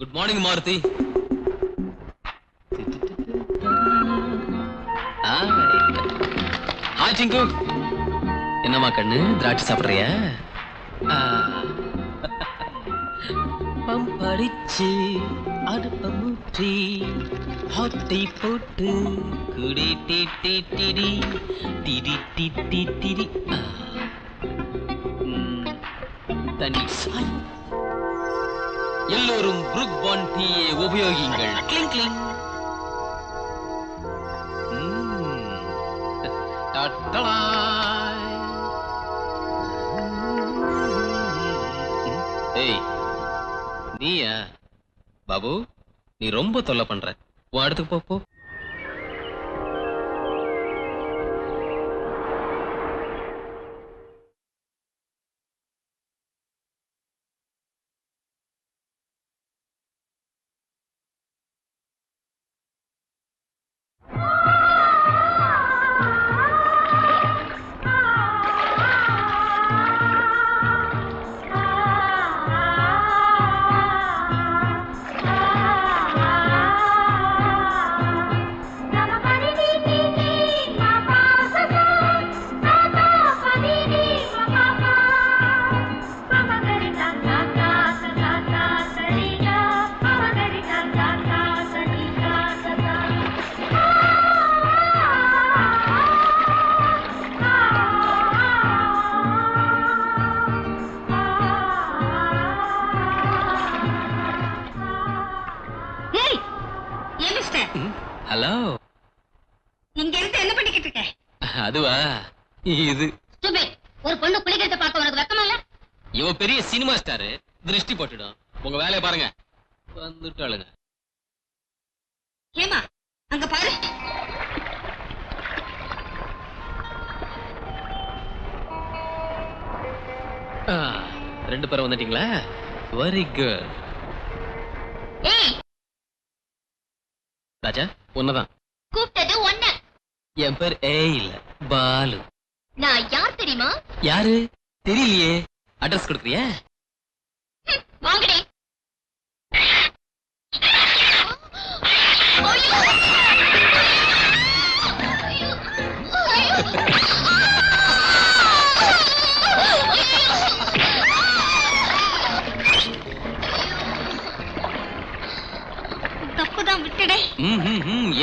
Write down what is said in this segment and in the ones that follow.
Good morning Maruti hi சிங்கு என்னம்மா கண்ணு? திராட்சை சாப்பிடுறியா? ஆ. பம்படிச்சு அடுப்ப மூற்றி ஹாட்டி போட்டு குடி டி டி டிடி டிடி டி டி டிடி. ம், தண்ணி சாய். எல்லோரும் புருக் பான் டீயை உபயோகிங்கள் கிளிங் கிளிங். ஏய் நீயா? பாபு நீ ரொம்ப தொல்லை பண்ற. உன் இடத்துக்கு போ. இது. ஒரு பொண்ணு குளிக்கிறத பார்க்க உனக்கு வெக்கமா இல்ல? இவன் பெரிய சினிமா ஸ்டாரு. திருஷ்டி போட்டுடும். உங்க வேலையை பாருங்க. வந்துட்டாளுங்க. ஏமா அங்க பாரு. ரெண்டு பேரும் வந்துட்டீங்களா? வெரி குட் ராஜா உன்னதான் கூப்பிட்டது ஒண்ணு. என் பேர் ஏ இல்ல பாலு. நான் யார் தெரியுமா? யாரு? தெரியலையே. அட்ரஸ் கொடுக்குறியா? வாங்கடி. தப்புதான் விட்டுடே.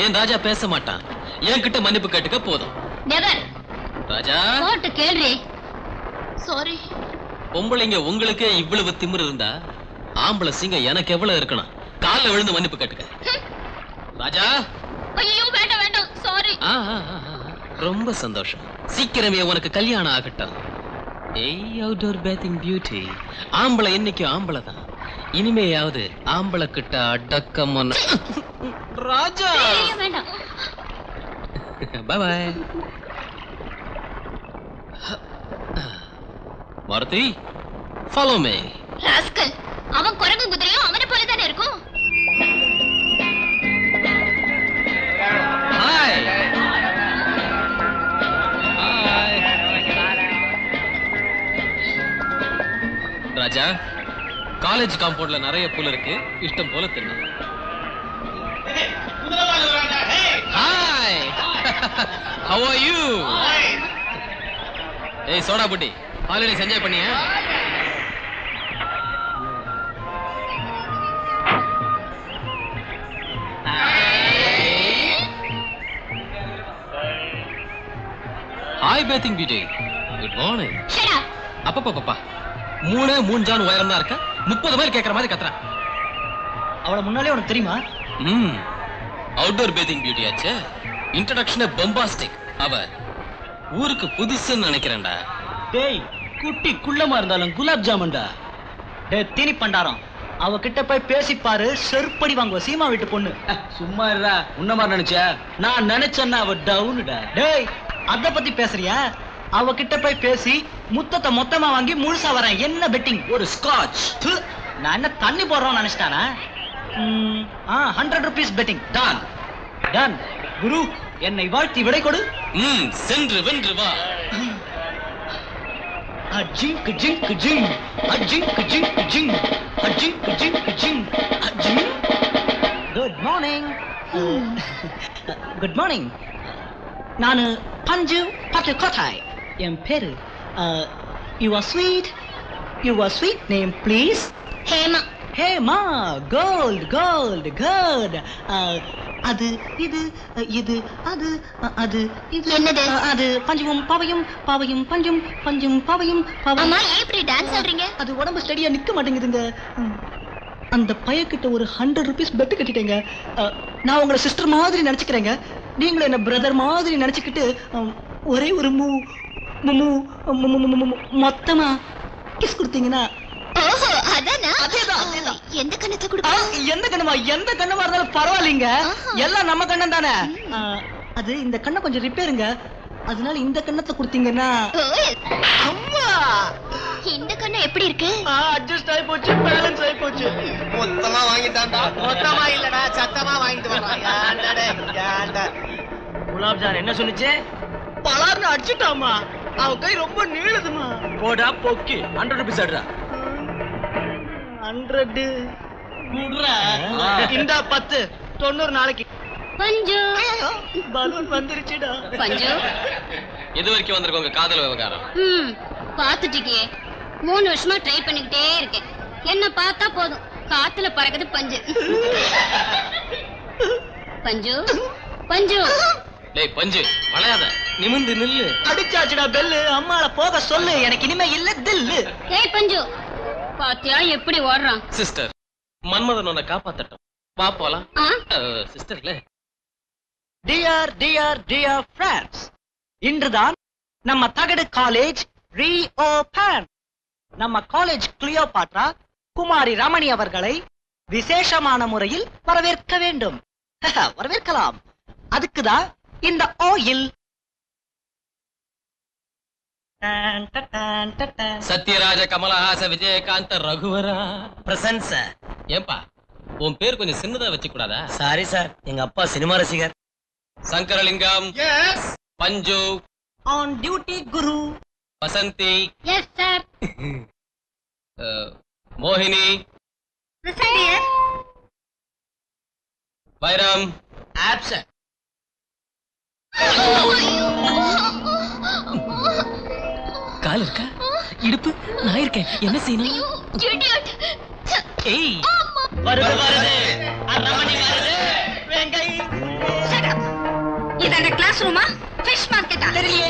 ஏன் ராஜா பேச மாட்டான்? என்கிட்ட மன்னிப்பு கேட்டுக்க போதும். நெவர் ராஜா. போட்டு கேள்றி. சாரி பொம்பளைங்க உங்களுக்கே இவ்வளவு திமிரு இருந்தா ஆம்பளை சிங்கம் எனக்கு எவ்வளவு இருக்கணும்? கால்ல விழுந்து மன்னிப்பு கேட்டுக்க. ராஜா. ஐயோ வேண்டாம் வேண்டாம். சாரி. ரொம்ப சந்தோஷம். சீக்கிரமே உனக்கு கல்யாணம் ஆகட்டும். ஏய் அவுட்டோர் பேத்திங் பியூட்டி ஆம்பளை என்னைக்கு ஆம்பளை தான். இனிமேயாவது ஆம்பளை கிட்ட அடக்கம் Raja bye Maruti follow me rascal அவன் குரங்கு குதிரையும் அவனை போல தானே இருக்கும் ஹாய் ராஜா காலேஜ் காம்பவுண்ட்ல நிறைய புல் இருக்கு. இஷ்டம் போல தின்னு. ஹாய் ஹவ் ஆர் யூ ஏய் சோடா புட்டி. ஹாலிடேஸ் என்ஜாய் பண்ணியா? Hi bathing beauty good morning. அப்பப்பா பாப்பா மூணு மூணு ஜான் உயரம் தான் இருக்க? முப்பது மைல் கேட்கற மாதிரி கத்துறான். அவளை முன்னாலே உனக்கு தெரியுமா? ம். அவுட்டோர் பேத்திங் பியூட்டி ஆச்சே. இன்ட்ரடக்ஷன் பொம்பாஸ்டிக் அவ ஊருக்கு புதுசுன்னு நினைக்கிறேன்டா. டேய் குட்டி குள்ளமா இருந்தாலும் குலாப் ஜாமுன்டா. டேய் தீனி பண்டாரம் அவ கிட்ட போய் பேசி பாரு செருப்படி வாங்குவ சீமா வீட்டு பொண்ணு. சும்மா இருடா உன்ன மாதிரி நினைச்ச? நான் நினைச்சேன்னா அவ டவுனுடா. டேய் அத பத்தி பேசுறியா? அவ கிட்ட போய் பேசி முத்தத்தை மொத்தமா வாங்கி முழுசா வரேன். என்ன பெட்டிங் ஒரு ஸ்காட்ச் நான் என்ன தண்ணி போடுறோம்னு நினைச்சிட்டானா? ஆ ஹண்ட்ரட் ருபீஸ் பெட்டிங் டான் டன் குரு என்னை வாழ்த்தி விடை கொடு. ம் சென்று வென்று வா. Ajing kajing kajing. Ajing kajing kajing. Ajing kajing kajing. Ajing. Good morning. Good morning ನಾನು Panju you are sweet you are sweet name please hema hema gold gold gold அது இது இது அது அது இது. என்னது? அது பஞ்சும் பாவையும் பாவையும் பஞ்சும் பஞ்சும் பாவையும் பாவையும். ஏன் இப்படி டான்ஸ் ஆடுறீங்க அது உடம்பு ஸ்டடியா நிக்க மாட்டேங்குதுங்க. அந்த பையன்கிட்ட ஒரு ஹண்ட்ரட் ருபீஸ் பெட்டு கட்டிட்டேங்க. நான் உங்களை சிஸ்டர் மாதிரி நினைச்சுக்கிறேங்க. நீங்களும் என்ன பிரதர் மாதிரி நினைச்சுக்கிட்டு ஒரே ஒரு மு- மொத்தமா கிஸ் கொடுத்தீங்கன்னா எந்த கணத்தை ஆ, கொடுக்க எந்த கண்ணமா எந்த கண்ணமா இருந்தாலும் பரவாயில்லைங்க. எல்லாம் நம்ம கண்ணம் தானே அது இந்த கண்ணை கொஞ்சம் ரிப்பேருங்க. அதனால இந்த கண்ணத்தை கொடுத்தீங்கன்னா அம்மா! இந்த கண்ணு எப்படி இருக்கு? அட்ஜஸ்ட் போச்சு பேலன்ஸ் போச்சு. மொத்தமா வாங்கிட்டான்டா. மொத்தமா இல்லடா சத்தமா வாங்கிட்டு வர்றான் குலாப்ஜான் என்ன சொல்லுச்சு? பலார்னு அடிச்சுட்டாமா அவன் கை ரொம்ப நீளுதுமா. போடா பொக்கி. ஹண்ட்ரட் ருபீஸ் ஆடுறா. ஹண்ட்ரட். இந்த பத்து. தொண்ணூறு நாளைக்கு. பஞ்சு. பலூன் வந்துருச்சுடா. பஞ்சு. எது வரைக்கும் வந்திருக்கோம் உங்க காதல் விவகாரம்? ம் பாத்துட்டீங்க மூணு வருஷமா ட்ரை பண்ணிக்கிட்டே இருக்கேன். என்ன பார்த்தா போதும். காத்துல பறக்குது பஞ்சு. பஞ்சு. பஞ்சு. டேய் பஞ்சு வளையாத. நிமிந்து நில்லு. அடிச்சாச்சுடா பெல்லு. அம்மால போக சொல்லு. எனக்கு இனிமே இல்ல தில்லு. ஏய் பஞ்சு. பாத்தியா? எப்படி ஓடுறான்? சிஸ்டர் மன்மதன் உன்னை காப்பாத்தட்டும். வா போலாம். ஆ? சிஸ்டர் இல்ல. டியர் டியர் டியர் ஃப்ரெண்ட்ஸ் இன்றுதான் நம்ம தகடு காலேஜ் ரீஓபன் நம்ம காலேஜ் கிளியோபாட்ரா குமாரி ரமணி அவர்களை விசேஷமான முறையில் வரவேற்க வேண்டும். வரவேற்கலாம். அதுக்குதான் இந்த oil Sathyaraj Kamalahasan Vijayakanth ரகுவரா. Present sir. ஏன்பா உன் பேர் கொஞ்சம் சின்னதா வச்சு கூடாதா சாரி சார் எங்க அப்பா சினிமா ரசிகர். Sankaralingam. Yes Panju. On duty Guru. Vasanthi. Yes sir மோகினி. வைரம். ஆப்சன் கால் இருக்கா? இடுப்பு? நான் இருக்கேன். என்ன செய்யணும். ஏய். வருது வருது. ரமணி வருது. வெங்கை. இது அந்த கிளாஸ் ரூமா ஃபிஷ் மார்க்கெட்டா தெரியலையே.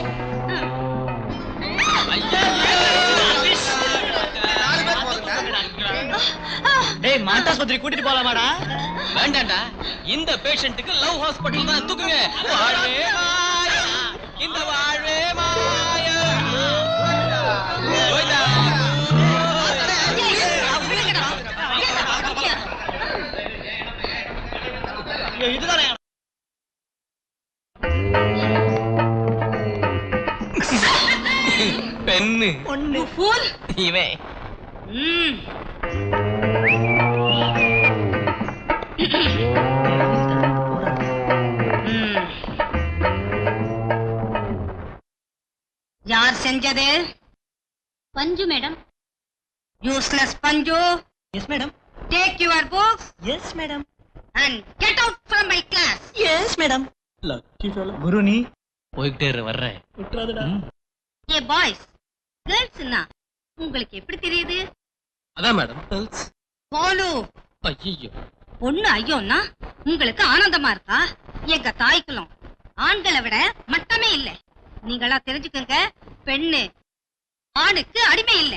டேய் மாட்டாஸ்பத்திரி கூட்டிட்டு போலாமாடா? வேண்டாண்டா. இந்த பேஷண்ட்டுக்கு லவ் ஹாஸ்பிடல் தான் தூக்குங்க. வாழ்வே இந்த வாழ்வே பெண்ணு. ஒண்ணு. ஃபூல் இவன். யார் செஞ்சது? Panju madam. Useless Panju. Yes madam take your books yes madam and get out from my class yes madam lucky fellow Guru நீ போய்கிட்டே வர்றேன். விட்டுறாதடா. ஏ பாய்ஸ் கேர்ள்ஸ்னா உங்களுக்கு எப்படி தெரியுது? அதான் மேடம் போலு. ஐயோ பொண்ணு ஐயோன்னா உங்களுக்கு ஆனந்தமா இருக்கா? எங்க தாய்க்குலம் ஆண்களை விட மட்டமே இல்ல. நீங்களா தெரிஞ்சுக்கங்க பெண்ணு ஆணுக்கு அடிமை இல்ல.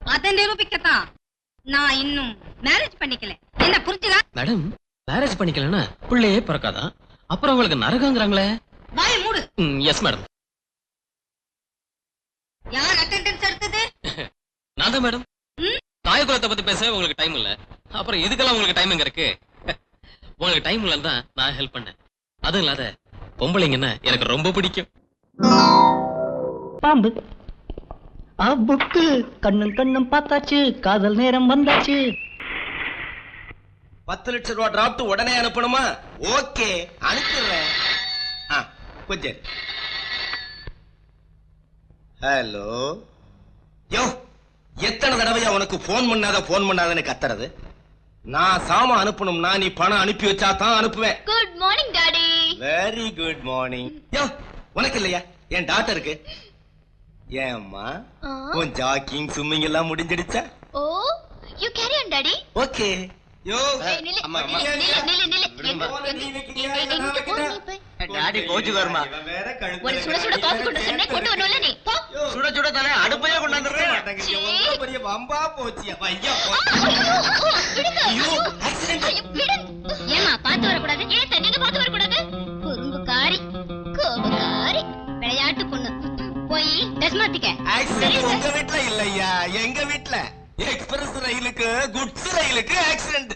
அதை நிரூபிக்கத்தான் நான் இன்னும் மேரேஜ் பண்ணிக்கல. என்ன புரிஞ்சுதா? மேடம் மேரேஜ் பண்ணிக்கலன்னா பிள்ளையே பிறக்காதான் அப்புறம் உங்களுக்கு நரகங்கிறாங்களே. வாய மூடு. Yes madam. யார் அட்டெண்டன்ஸ் எடுத்தது? நான் தான் மேடம். ம்? தாய் குலத்தை பத்தி பேச உங்களுக்கு டைம் இல்ல. அப்புறம் இதுக்கெல்லாம் உங்களுக்கு டைம் எங்க இருக்கு. உங்களுக்கு டைம் இல்லன்னு தான் நான் ஹெல்ப் பண்ணேன். அதுவும் இல்லாத பொம்பளைங்கன்னா எனக்கு ரொம்ப பிடிக்கும். பாம்பு. புக்கு. கண்ணும் கண்ணும் பார்த்தாச்சு. காதல் நேரம் வந்தாச்சு. பத்து லட்சம் ரூபா டிராப்ட் உடனே அனுப்பணுமா? ஓகே அனுப்பிடுறேன். கொஞ்சம் ஹலோ யோ எத்தனை தடவையா உனக்கு ஃபோன் பண்ணாத ஃபோன் பண்ணாதன்னு கத்துறது? நான் சாமான் அனுப்பணும்னா நீ பணம் அனுப்பி வச்சா தான் அனுப்புவேன். Good morning daddy very good morning யோ உனக்கு இல்லையா? என் டாக்டருக்கு ஏம்மா? உன் ஜாக்கிங் ஸ்விம்மிங் எல்லாம் முடிஞ்சிடுச்சா? ஓ you carry on daddy okay ஒரு சுட சுட காஃபி கொண்டு சொன்னேன் கொண்டு வரணும்ல நீ? போ. யோ, சுட சுட தானே அடுப்பையே கொண்டாந்துருக்கேன் மாட்டாங்க. இங்க ஒண்ணும் பெரிய வம்பா போச்சு அப்பா, ஐயா, போ. ஐயோ, ஓ, விடுங்க. ஐயோ, accident. ஐயோ, விடுங்க. ஏம்மா பார்த்து வரக்கூடாது? ஏன் சார் நீங்க பார்த்து வரக்கூடாது? குறும்புக்காரி கோபக்காரி விளையாட்டு பொண்ணு. போய் ட்ரெஸ் மாத்திக்க. Accident சரி, உங்க. வீட்ல இல்லையா? எங்க வீட்ல? எக்ஸ்பிரஸ் ரயிலுக்கு குட்ஸ் ரயிலுக்கு ஆக்சிடென்ட்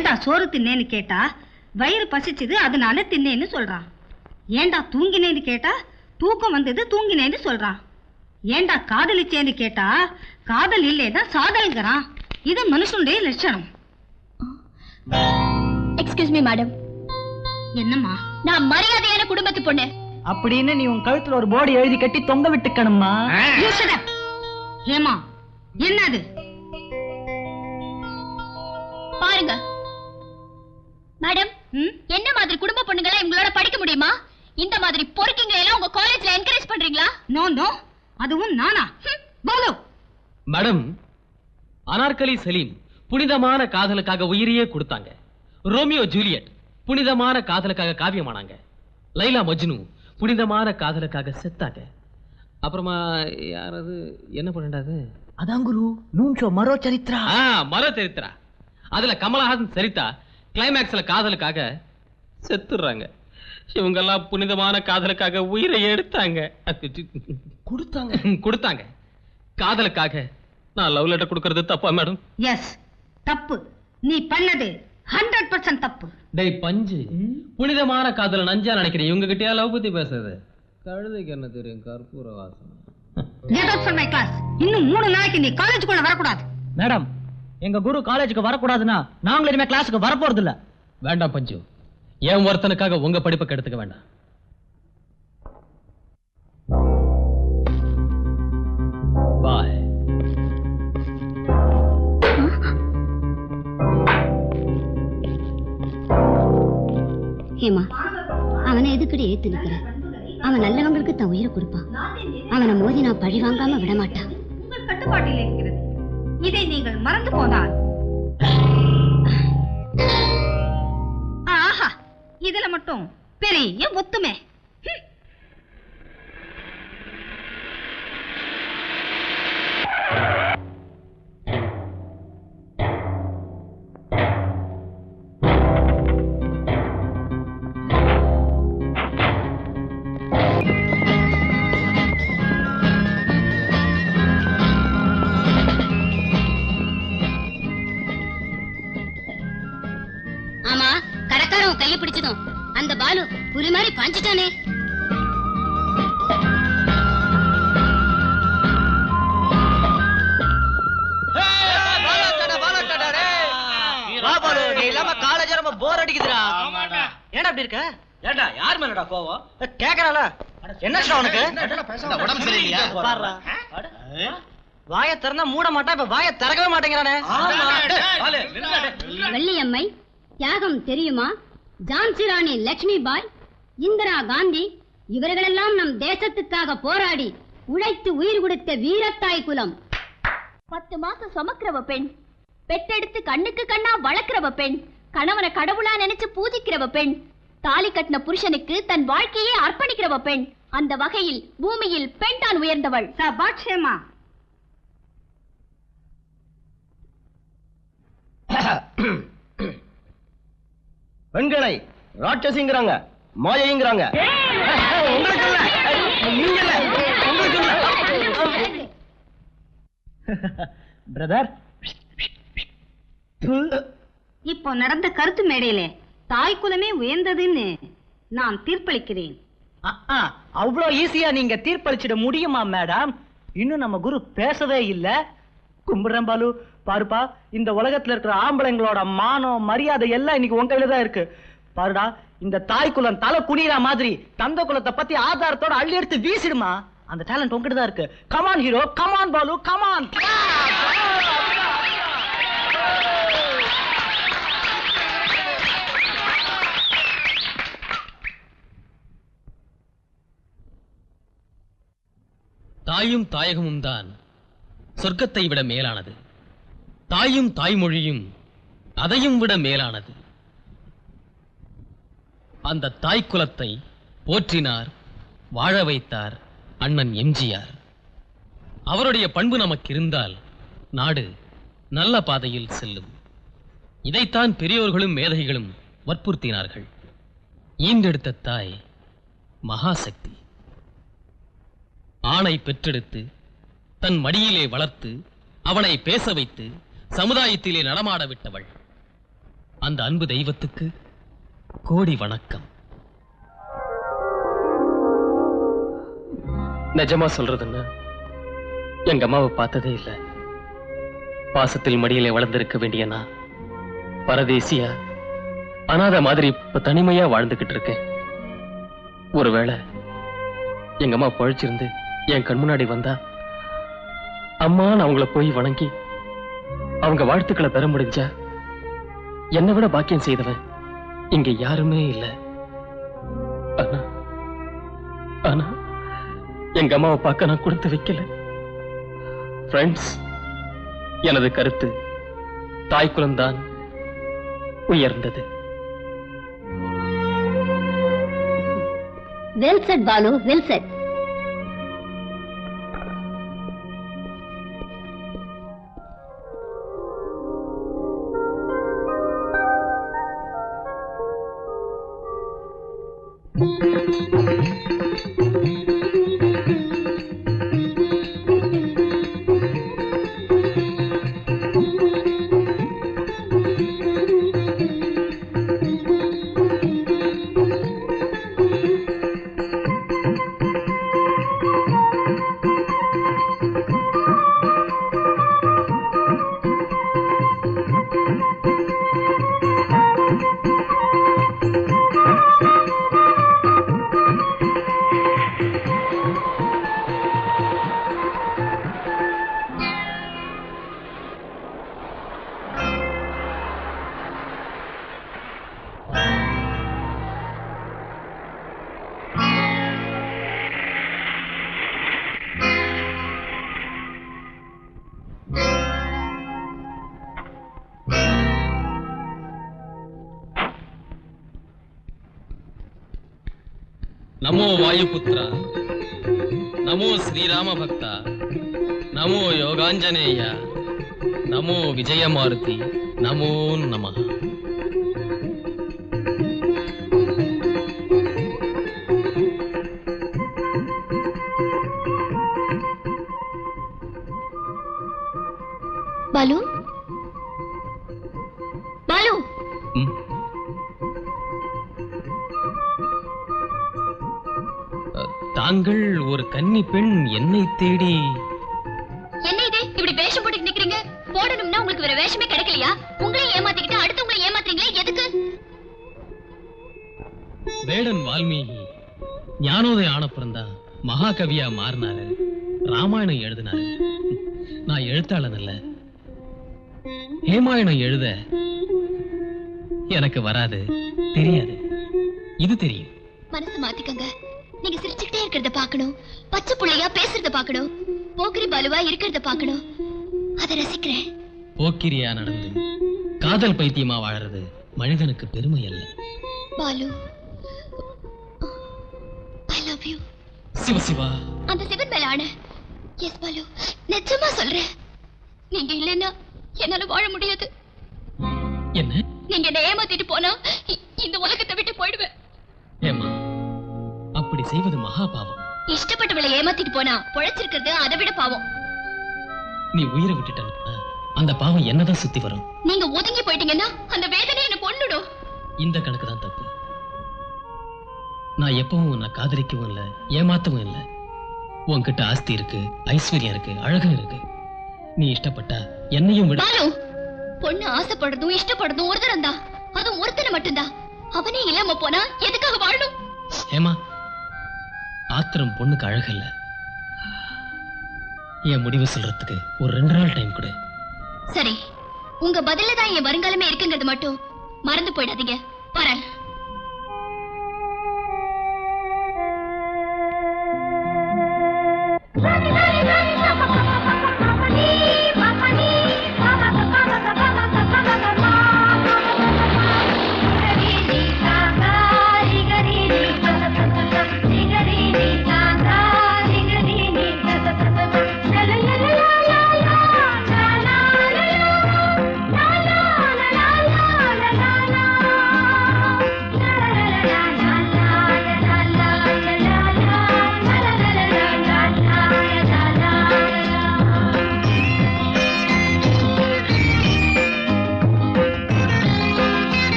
ஏண்டா சோறு தின்னேன்னு கேட்டா? வயிறு பசிச்சது அதனால தின்னேன்னு சொல்றான். ஏண்டா தூங்கினேன்னு கேட்டா? தூக்கம் வந்தது தூங்கினேன்னு சொல்றான். ஏண்டா காதலிச்சேன்னு கேட்டா? காதல் இல்லேதான் சாதல்கிறான். இது மனுஷனுடைய லட்சணம். எக்ஸ்கியூஸ் மீ மேடம் என்னம்மா? நான் மரியாதையான குடும்பத்து பொண்ணு. அப்படின்னு நீ உன் கழுத்துல ஒரு போர்டு எழுதி கட்டி தொங்க விட்டுக்கணுமா You shut up. ஏமா என்னது? பாருங்க. மேடம்? என்ன மாதிரி குடும்ப பொண்ணுங்களா இவங்களோட படிக்க முடியுமா? இந்த மாதிரி பொறுக்கிங்களை எல்லாம் உங்க காலேஜ்ல என்கரேஜ் பண்றீங்களா? நோ நோ அதுவும் நானா? ஹம், பாலு! மேடம் அனார்கலி சலீம் புனிதமான காதலுக்காக உயிரையே கொடுத்தாங்க. ரோமியோ ஜூலியட் புனிதமான காதலுக்காக காவியமானாங்க. லைலா மஜ்னு புனிதமான காதலுக்காக செத்தாங்க. அப்புறமா யாரது? என்ன பண்ணாது அதான் குரு நூன் ஷோ மரோ சரித்ரா. ஆ மர சரித்திரா அதுல கமலஹாசன் சரிதா கிளைமேக்ஸ்ல காதலுக்காக செத்துடுறாங்க இவங்கெல்லாம் புனிதமான காதலுக்காக உயிரை எடுத்தாங்க. கொடுத்தாங்க. கொடுத்தாங்க. காதலுக்காக நான் லவ் லெட்டர் கொடுக்கறது தப்பா மேடம் எஸ் தப்பு. நீ பண்ணது ஹண்ட்ரட் பர்சன்ட் தப்பு. டேய் பஞ்சு. புனிதமான காதல நஞ்சா நினைக்கிறேன் இவங்க கிட்டயா லவ் பத்தி பேசுறது? கழுதைக்கு என்ன தெரியும்? கற்பூர வாசனை கெட் கிளாஸ் இன்னும் மூணு நாளைக்கு நீ காலேஜுக்குள்ள வரக்கூடாது. மேடம் எங்க குரு காலேஜுக்கு வரக்கூடாதுன்னா நாங்களும் இனிமே கிளாஸுக்கு வரப்போறது இல்ல வேண்டாம் பஞ்சு. என் ஒருத்தனுக்காக உங்க படிப்பை கெடுத்துக்க வேண்டாம். பாய் அவனை எதுக்கடி ஏத்து நிக்கிற? அவன் நல்லவங்களுக்கு தன் உயிரை கொடுப்பான். அவனை மோதி நான் பழி வாங்காம விட இதை நீங்கள் மறந்து போனால் ஆஹா இதுல மட்டும் பெரிய ஒத்துமை. ஏண்டா யார் மேலடா கோவம்? கேக்குறால என்ன உனக்கு? உடம்பு சரியில்லையா? பாருடா. வாயை திறந்தா மூட மாட்டான் இப்ப வாயை திறக்கவே மாட்டேங்கிறானே. வெள்ளியம்மை தியாகம் தெரியுமா? ஜான்சி ராணி லட்சுமி பாய் இந்திரா காந்தி இவர்களெல்லாம் நம் தேசத்துக்காக போராடி உழைத்து உயிர் கொடுத்த வீரத்தாய் குலம். பத்து மாசம் சுமக்கிறவ பெண் பெத்தெடுத்து கண்ணுக்கு கண்ணா வளர்க்கிறவ பெண் கணவனை கடவுளா நினைச்சு பூஜிக்கிறவ பெண் தாலி கட்டின புருஷனுக்கு தன் வாழ்க்கையே அர்ப்பணிக்கிறவ பெண். அந்த வகையில் பூமியில் பெண் தான் உயர்ந்தவள். பெண்களை ராட்சசிங்கிறாங்க மாயைங்கிறாங்க. பிரதர் இப்போ நடந்த கருத்து மேடையிலே தாய் குலமே உயர்ந்ததுன்னு நான் தீர்ப்பளிக்கிறேன். அவ்வளோ ஈஸியா நீங்க தீர்ப்பளிச்சிட முடியுமா மேடம் இன்னும் நம்ம குரு பேசவே இல்ல. கும்பிடுறேன் பாலு. பாருப்பா இந்த உலகத்துல இருக்கிற ஆம்பளைங்களோட மானம் மரியாதை எல்லாம் இன்னைக்கு உங்க கையில தான் இருக்கு. பாருடா இந்த தாய் குலம் தலை குனிற மாதிரி தந்த குலத்தை பத்தி ஆதாரத்தோட அள்ளி எடுத்து வீசிடுமா? அந்த டேலண்ட் உங்ககிட்ட தான் இருக்கு. Come on hero come on Balu. Come on தாயும் தாயகமும் தான் சொர்க்கத்தை விட மேலானது. தாயும் தாய்மொழியும் அதையும் விட மேலானது. அந்த தாய் குலத்தை போற்றினார் வாழ வைத்தார் அண்ணன் எம்ஜிஆர். அவருடைய பண்பு நமக்கு இருந்தால் நாடு நல்ல பாதையில் செல்லும். இதைத்தான் பெரியோர்களும் மேதைகளும் வற்புறுத்தினார்கள். ஈண்டெடுத்த தாய் மகாசக்தி. ஆணை பெற்றெடுத்து தன் மடியிலே வளர்த்து அவனை பேச வைத்து சமுதாயத்திலே நடமாட விட்டவள். அந்த அன்பு தெய்வத்துக்கு கோடி வணக்கம். நிஜமா சொல்றதுன்னு எங்க அம்மாவை பார்த்ததே இல்ல. பாசத்தில் மடியிலே வளர்ந்திருக்க வேண்டிய நான் பரதேசியா அனாதை மாதிரி இப்ப தனிமையா வாழ்ந்துகிட்டு இருக்கேன். ஒருவேளை எங்க அம்மா பழிச்சிருந்து என் கண் முன்னாடி வந்தா அம்மா அவங்கள போய் வணங்கி அவங்க வாழ்த்துக்களை பெற முடிஞ்சா என்னை விட பாக்கியம் செய்தவன் இங்க யாருமே இல்ல. ஆனா ஆனா எங்க அம்மாவை பார்க்க நான் கொடுத்து வைக்கல. ஃப்ரெண்ட்ஸ் எனது கருத்து தாய்க்குலம்தான் உயர்ந்தது. Well said Balu well said நமோ வாயுபுத்ரா நமோ ஸ்ரீராம பக்தா நமோ யோகாஞ்சனேய நமோ விஜயமாருதி நமோ நம தாங்கள் ஒரு கன்னி பெண் என்னை தேடி. என்ன இது இப்படி வேஷம் போட்டு நிக்கிறீங்க? போடணும்னா உங்களுக்கு வேற வேஷமே கிடைக்கலையா? உங்களையும் ஏமாத்திக்கிட்டு அடுத்தவங்களை ஏமாத்துறீங்களே எதுக்கு? வேடன் வால்மீகி ஞானோதயம் ஆனப்புறந்தா மகாகவியா மாறினாரு. ராமாயணம் எழுதினாரு. நான் எழுத்தாளன் அல்ல ஹேமாயணம் எழுத எனக்கு வராது. தெரியாது. இது தெரியும். மனசு மாத்திக்கங்க. நீங்க சிரிச்சுக்கிட்டே இருக்கிறத பார்க்கணும். பச்சை புள்ளையா பேசுறத பார்க்கணும். போக்கிரி பாலுவா இருக்கிறத பார்க்கணும். அதை ரசிக்கிறேன். போக்கிரியா நடந்து காதல் பைத்தியமா வாழறது மனிதனுக்கு பெருமை அல்ல. Balu I love you Shiva Shiva. அந்த சிவன் மேல ஆன. எஸ் பாலு நிஜமா சொல்றேன். நீங்க இல்லைன்னா என்னால வாழ முடியாது. என்ன? நீங்க என்ன ஏமாத்திட்டு போனா இந்த உலகத்தை விட்டு போயிடுவேன். ஏமா அப்படி செய்வது மகா பாவம். இஷ்டப்பட்டவளை ஏமாத்திட்டு போனா பொழைச்சிருக்கிறது அதை விட பாவம். நீ உயிரை விட்டுட்டா அந்த பாவம் என்னதான் சுத்தி வரும்? நீங்க ஒதுங்கி போயிட்டீங்கன்னா அந்த வேதனை என்ன கொன்னுடும் இந்த கணக்கு தான் தப்பு. நான் எப்பவும் உன்னை காதலிக்கவும் இல்லை ஏமாத்தவும் இல்லை. உன்கிட்ட ஆஸ்தி இருக்கு ஐஸ்வர்யம் இருக்கு அழகும் இருக்கு. நீ இஷ்டப்பட்டா என்னையும் விட. பொண்ணு ஆசைப்படுறதும் இஷ்டப்படுறதும் ஒரு தரம் தான் அதுவும் ஒருத்தனை மட்டும்தான். அவனே இல்லாம போனா எதுக்காக வாழணும்? ஏமா ஆத்திரம் பொண்ணுக்கு அழகு இல்ல என் முடிவு சொல்றதுக்கு ஒரு ரெண்டு நாள் டைம் கொடு. சரி. உங்க பதில தான் என் வருங்காலமே இருக்குங்கிறது மட்டும் மறந்து போயிடாதீங்க. வரேன்.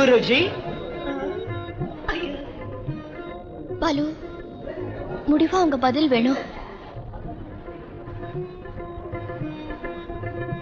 குருஜி. பாலு முடிவா உங்க பதில் வேணும்.